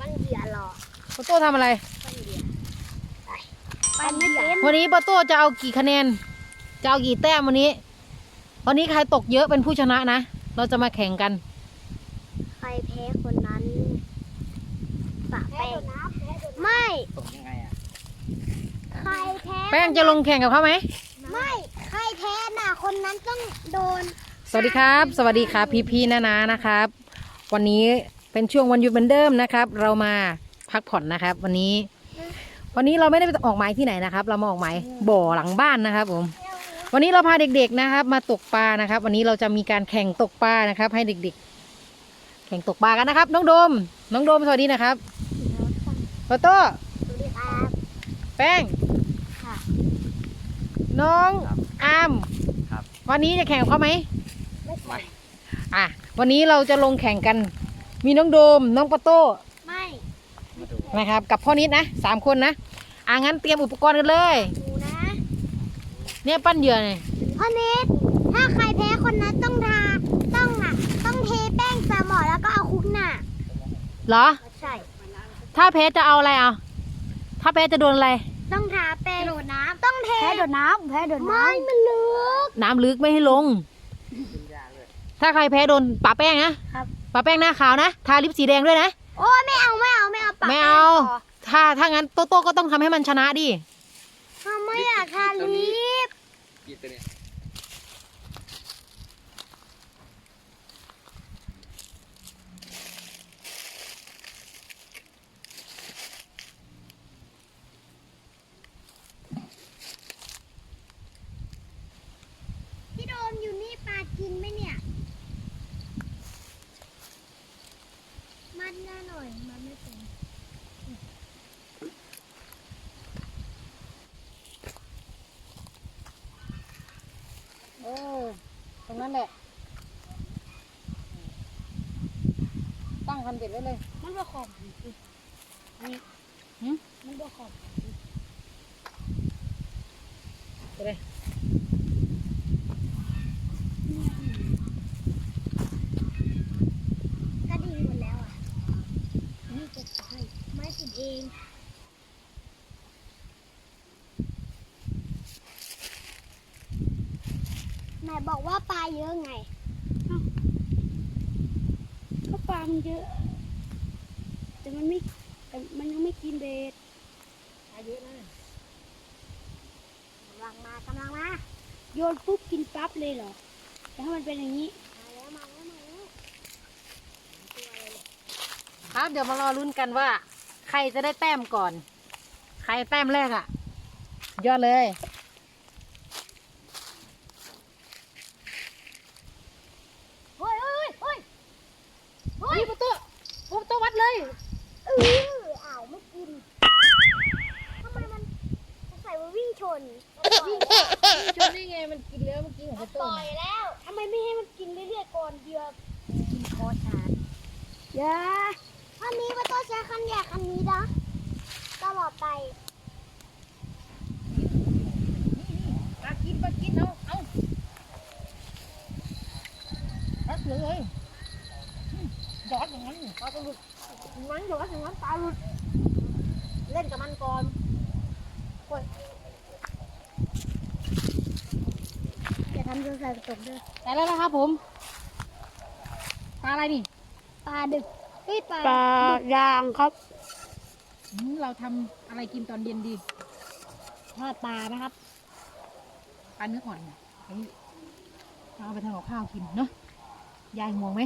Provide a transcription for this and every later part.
ปั้นเหยื่อรอปาโต้ทำอะไรปั้นเหยื่อไปปั้นไม่เป็นวันนี้ปาโต้จะเอากี่คะแนน จะเอากี่แต้มวันนี้ วันนี้ใครตกเยอะเป็นผู้ชนะนะ เราจะมาแข่งกัน ใครแพ้คนนั้นปะแป้งไม่ ตกยังไงอะใครแพ้แป้งจะลงแข่งกับเขาไหม ไม่ ใครแพ้น่ะ คนนั้นต้องโดน สวัสดีครับ สวัสดีครับพี่ๆนานานะครับ วันนี้ เป็นช่วงวันหยุดเหมือนเดิมนะครับ เรามาพักผ่อนนะครับ วันนี้ วันนี้เราไม่ได้ไปออกหมายที่ไหนนะครับ เรามาออกหมายบ่อหลังบ้านนะครับผมวันนี้เราพาเด็ก ๆนะครับ มาตกปลานะครับ วันนี้เราจะมีการแข่งตกปลานะครับ ให้เด็ก ๆ แข่งตกปลากันนะครับ น้องโดม น้องโดมสวัสดีนะครับโตโต้สวัสดีครับแป้งค่ะน้องอามครับวันนี้จะแข่งกับเขาไหมไม่ไม่อะวันนี้เราจะลงแข่งกัน มีน้องโดม น้องปะโต้ไม่มาดูนะครับ กับพ่อนิดนะสามคนนะอะงั้นเตรียมอุปกรณ์กันเลย ดูนะเนี่ยปั้นเหยื่อเนี่ยพ่อเนทถ้าใครแพ้คนนั้นต้องทาต้องอะ ต้องเทแป้งสมอแล้วก็เอาคุกหน้าเหรอ ใช่ ถ้าเพชรจะเอาอะไรเอาถ้าเพชรจะโดนอะไร ต้องทาแป้งโดดน้ำต้องเทแพ้โดดน้ำแพ้โดดน้ำไม่มันลึกน้ำลึกไม่ให้ลงขึ้นยากเลยถ้าใครแพ้โดนปะแป้งนะครับ ปะแป้งหน้าขาวนะ ทาลิปสีแดงด้วยนะ โอ้ยไม่เอาไม่เอาไม่เอาปะไม่เอาถ้าถ้างั้นโตโต้ก็ต้องทำให้มันชนะดิ ทำไม่อยากทาลิปหยิบตัวนี้พี่โดมอยู่นี่ปลากินไหมเนี่ย มัดหน้าหน่อย มันไม่เป็นเออตรงนั้นแหละ ตั้งคันเบ็ดไว้เลย มันบ่ขอบนี่หืม มันบ่ขอบ ไปเลย กระดิ่งหมดแล้วอะ นี่จะให้ไม่ติดเอง แม่บอกว่าปลา เยอะไงก็ปลามันเยอะ แต่มันไม่แต่มันยังไม่กินเบ็ดอายุนะกำลังมากำลังมาโยนปุ๊บกินปั๊บเลยเหรอแต่ถ้ามันเป็นอย่างนี้มาแล้วมาแล้วมาแล้วครับเดี๋ยวมารอลุ้นกันว่า ใครจะได้แต้มก่อน ใครแต้มแรกอะ่ะ ยอดเลย เฮ้ยเฮ้ยเฮ้ย เฮ้ยประตูประตูวัดเลย เอออ้าวไม่กิน ทำไมมันใส่ว่าวิ่งชน วิ่ง ชนได้ไงมันกินแล้วเมื่อกี้ของประตู ปล่อยแล้ว ทำไมไม่ให้มันกินเรื่อยๆก่อนเดือ กินคอชาอย่าอันนี้มันต้องใช้คันใหญ่คันนี้นะตลอดไปปลากินปลากินเอาเอารัดเลยหยอดอย่างนั้นปลาหลุดมันหยอดอย่างนั้นปลาหลุด เล่นกับมันก่อนโอ้ยอย่าทำโดนใส่กระจกด้วยได้แล้วนะครับผม ปลาอะไรนี่ปลาดึกเฮ้ยปลาปลายางครับอืมเราทำอะไรกินตอนเย็นดีทอดปลานะครับปลาเนื้ออ่อนน่ะเฮ้ยเอาไปทำกับข้าวกินเนาะยายห่วงไหม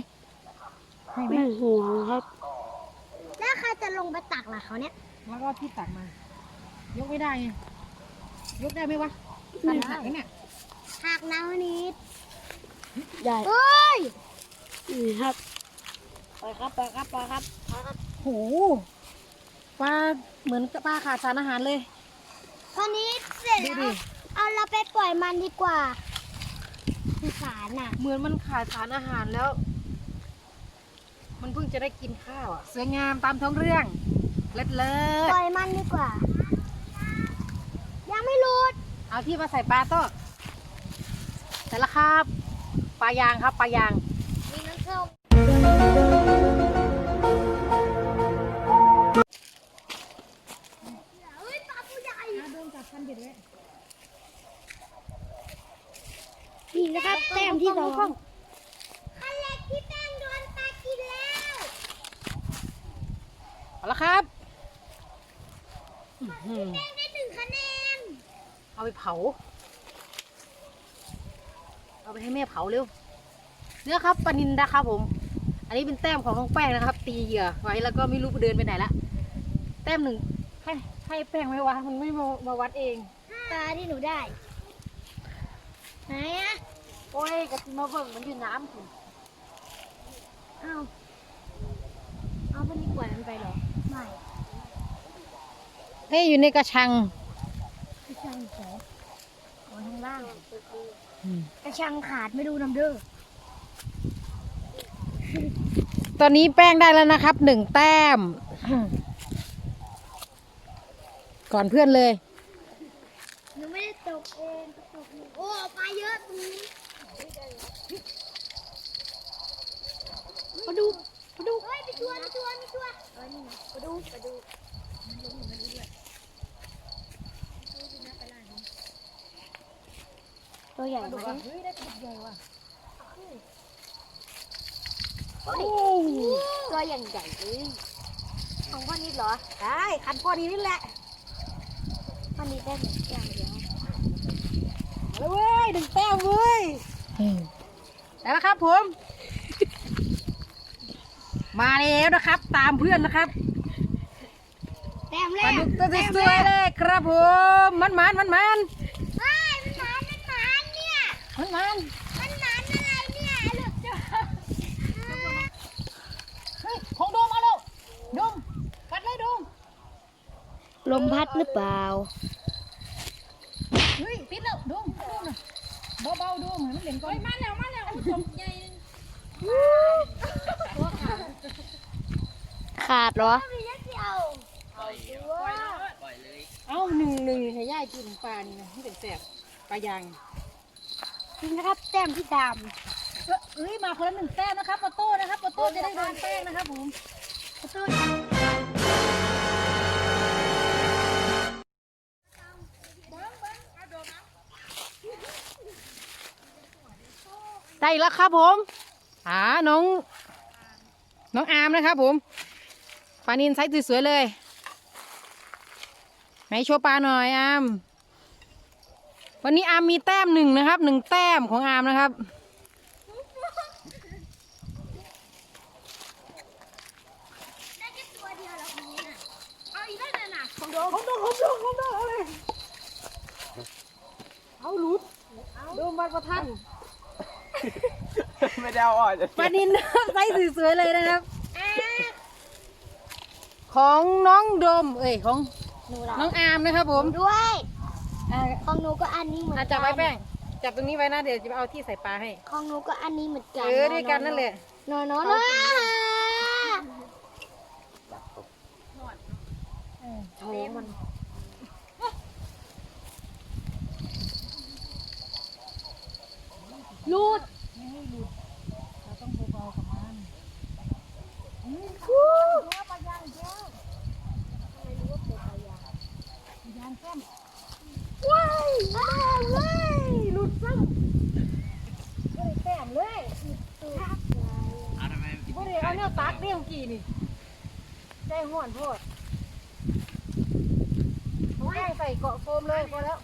ให้ไหมไม่ห่วงครับ แล้วใครจะลงไปตักล่ะเขาเนี่ยแล้วก็ที่ตักมา ยกไม่ได้ไงยกได้ไหมวะไม่สั่นได้หักเนี่ยหักนะวันนี้ได้เฮ้ย นี่ครับไปครับไปครับไปครับโหปลาเหมือนกับปลาขาดสารอาหารเลยวันนี้เสร็จดูแล้ดิวเอาเราไปปล่อยมันดีกว่าสงสารน่ะ เหมือนมันขาดสารอาหารแล้ว มันเพิ่งจะได้กินข้าวอะสวยงามตามท้องเรื่อง เลิศเลิศปล่อยมันดีกว่า ยังไม่รูดเอาที่มาใส่ปลาโต้แต่ละครับปลายางครับปลายาง นี่นะครับแต้มที่สอง คันแรกที่แป้งโดนปากินแล้ว เอาละครับแป้งได้หนึ่งคะแนน เอาไปเผา เอาไปให้แม่เผาเร็ว เนี่ยครับปลานินนะครับผม อันนี้เป็นแต้มของน้องแป้งนะครับ ตีเหยื่อไว้แล้วก็ไม่รู้เดินไปไหนละแต้มหนึ่งให้ให้แป้งไม่วัดมันไม่มามาวัดเองตาที่หนูได้ ไหนอะโอ้ยกะทิมาเบิ่งมันอยู่น้ำคุณเอาเอาวันนี้ปล่อยมันไปเหรอ ไม่เฮ้ยอยู่ในกระชังกระชังเฉยเอาทางล่าง กระชังขาดไม่ดูน้ำเด้อ ตอนนี้แป้งได้แล้วนะครับหนึ่งแต้ม ก่อนเพื่อนเลย หนูไม่ได้ตกเองตกหนูโอ้ปลาเยอะตรงนี้มาดูมาดูเฮ้ยไปตัวมีตัวมีตัวเออนี่ไงมาดูมาดูตัวใหญ่ไหมได้ตัวใหญ่ว่ะ ตัวอย่างใหญ่เลยของพ่อนิดเหรอ ได้คันพอดีนี่แหละพ่อนิดได้อย่างเดียวเอาเลยเว้ยหนึ่งแต้มเว้ยได้แล้วครับผม มาแล้วนะครับ ตามเพื่อนนะครับแต้มแรปลากดุกตัวสวยๆเลยครับผม มันมันมันมันเฮ้ยมันหมานมันหมานเนี่ยมันมันมันหมานอะไรเนี่ยลูกเจ้า เฮ้ยของโดมมาแล้วโดมกัดเลยโดม ลมพัดหรือเปล่า เฮ้ยติดแล้วดมโดมน่ะเบาๆโดมเหมือนมันเด่นก่อนมาแล้วมาแล้วจมใหญ่ขาดเหรอปล่อยเลยเอ้าหนึ่งหนึ่งให้ย่ายกินปลานี่นะที่เป็นแสบปลายางจริงนะครับแต้มที่ดเอ้ยเอ้ยมาคนละหนึ่งแต้มนะครับปอโต้นะครับปอโต้จะได้โดนแป้งนะครับผมปอโต้ ได้แล้วครับผมอ่าน้อง น้องอาร์มนะครับผมปลานินไซส์สวยๆเลยไหนโชว์ปลาหน่อยอาร์มวันนี้อาร์มมีแต้มหนึ่งนะครับหนึ่งแต้มของอาร์มนะครับเดียวแล้วนี้น่ะเอาอีกแล้วน่ะของโดมของโดมของโดมของโดมเลยเอาหลุดโดมบัดประทัน ไม่ได้เอาอ่อนจะปลานินไซส์สวยๆเลยนะครับ ของน้องโดม เอ้ยของหนูเหรอน้องอาร์มนะครับ ผมด้วย อ่าของหนูก็อันนี้เหมือนอะกัจับไว้แป้งจับตรงนี้ไว้นะเดี๋ยวจะเอาที่ใส่ปลาให้ ของหนูก็อันนี้เหมือนกันเออด้วยกันนั่นแหละนอนนอนนอนโถมันรูด เราต้องเบาๆกับมัน วู้ปลายางแก้วปลายางแก้ว้ายอ้าวเว้ยหลุดซ้ำไม่ได้แต้มเลยเอาทำไมมันกินไม่ได้เอาเนี่ยตักเรี่ยงกี่นี่ใจห่วนโพดเอาแป้งใส่เกาะโฟมเลยพอแล้ว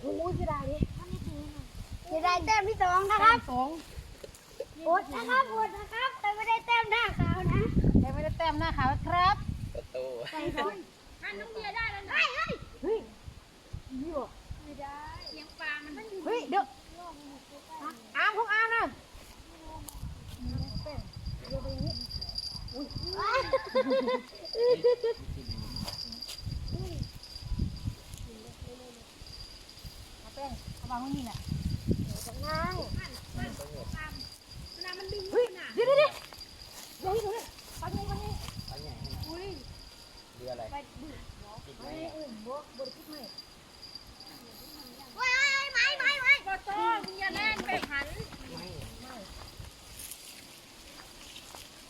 โอ้ยจะได้ดิจะได้แต้มที่สองนะครับสอง อดนะครับอดนะครับ แต่ไม่ได้แต้มหน้าขาวนะแต่ไม่ได้แต้มหน้าขาวครับประตูใส่สองอันน้องเบียร์ได้แล้วนะเฮ้ยเฮ้ยนี่บ่ไม่ได้เลี้ยงปลา มันอยู่เฮ้ยเดี๋ยวอามของอามนะเอาแป้งเอาวางไว้นี่แหละ นั่ง เฮ้ยเดี๋ยวเดี๋ยวเดี๋ยวเดี๋ยวเดี๋ยวปังไงปังไง ปลาใหญ่ขนาดนี้เรืออะไรติดไหมอะ อุ่นบ่บ่ได้คิดไหม ว้ายไม้ไม้ไม้ก็ต้นอย่าเล่นแบบหัน ไม่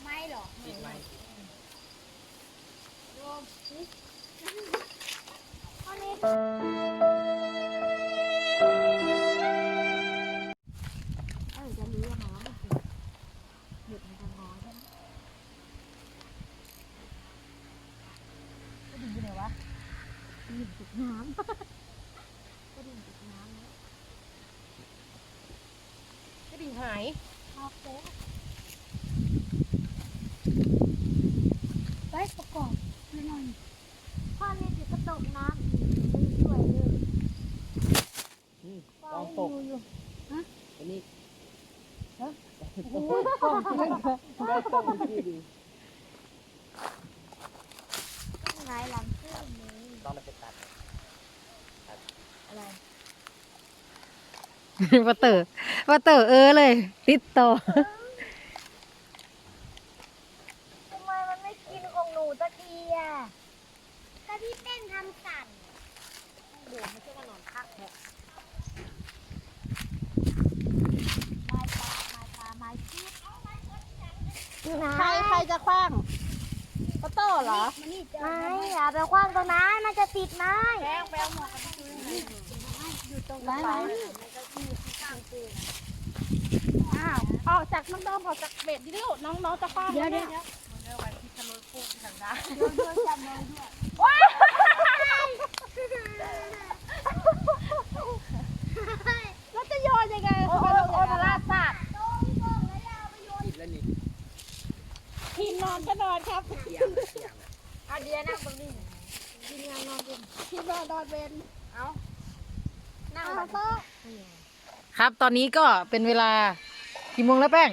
ไม่หรอก ติดไหม ร อั ยกล่องมันได้ตกที่ดีไงหลังขึ้นเลยลองมาไปตัดอะไรวัตเตอวัตเตอเออเลย ติดต่อทำไมมันไม่กินของหนูตะทีอะก็พี่เต้นทำสั่นเดี๋ยวไม่ใช่กระหนอนคักแหละมาตามาตามาชีพ ใครใครจะคว้างปะโต้เหรอไม่อย่าไปคว้างตรงนั้นมันจะติดไม้แป้งแป้งหมวกกันน็อกอยู่ตรงไหนอ้าวออกจากน้องดอมออกจากเบ็ดดิลูกน้องน้องจะคว้างเดี๋ยวเดี๋ยวแล้วจะโยนยังไงโอ้โหโอ้โหลาศาสตร์ ผิดแล้วนี่ ทีมนอนก็นอนครับ เสียงเสียง อา เดียนั่งตรงนี้ทีมงานนอนบนทีมนอนนอนเบนเอานั่งแบบนี้ครับตอนนี้ก็เป็นเวลากี่โมงแล้วแป้ง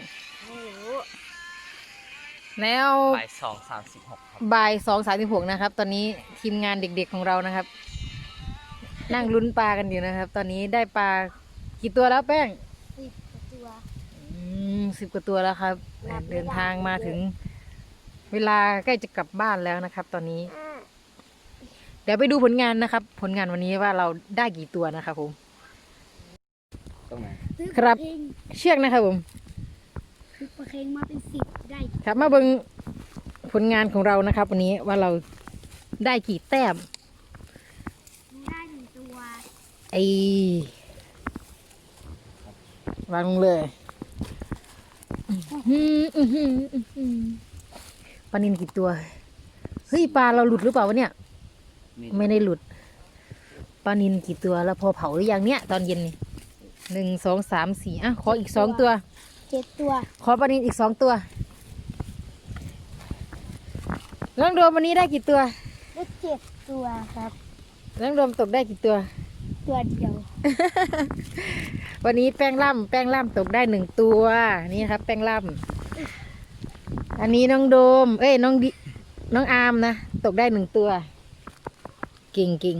แล้วบ่ายสองสามสิบหกครับบ่ายสองสามสิบหกนะครับ ตอนนี้ทีมงานเด็กๆของเรานะครับ นั่งลุ้นปลากันอยู่นะครับ ตอนนี้ได้ปลากี่ตัวแล้วแป้งติดกับตัวอืมสิบกว่าตัวแล้วครับ เดินทางมาถึง เวลาใกล้จะกลับบ้านแล้วนะครับ ตอนนี้อ่าเดี๋ยวไปดูผลงานนะครับ ผลงานวันนี้ว่าเราได้กี่ตัวนะครับผม ตรงไหนซื้อครับปลาเค็งเชือกนะครับผมซื้อปลาเค็งมาเป็นสิบได้ครับมาเบิ่งผลงานของเรานะครับ วันนี้ว่าเราได้กี่แต้ม ได้หนึ่งตัวไอวางลงเลยอื้อหืออื้อหืออื้อหือ ปลานินกี่ตัว เฮ้ยปลาเราหลุดหรือเปล่าวะเนี่ย ไม่ได้หลุด ปลานินกี่ตัวแล้วพอเผาหรือยังเนี่ย ตอนเย็นนี่หนึ่งสองสามสี่อะขออีกสองตัว เจ็ดตัว ขอปลานินอีกสองตัวน้องโดมวันนี้ได้กี่ตัว ได้เจ็ดตัวครับน้องโดมตกได้กี่ตัว ตัวเดียว วันนี้แป้งล่ำแป้งล่ำตกได้หนึ่งตัว นี่ครับ แป้งล่ำ อันนี้น้องโดม เอ้ยน้องดิน้องอาร์มนะ ตกได้หนึ่งตัวเก่งเก่ง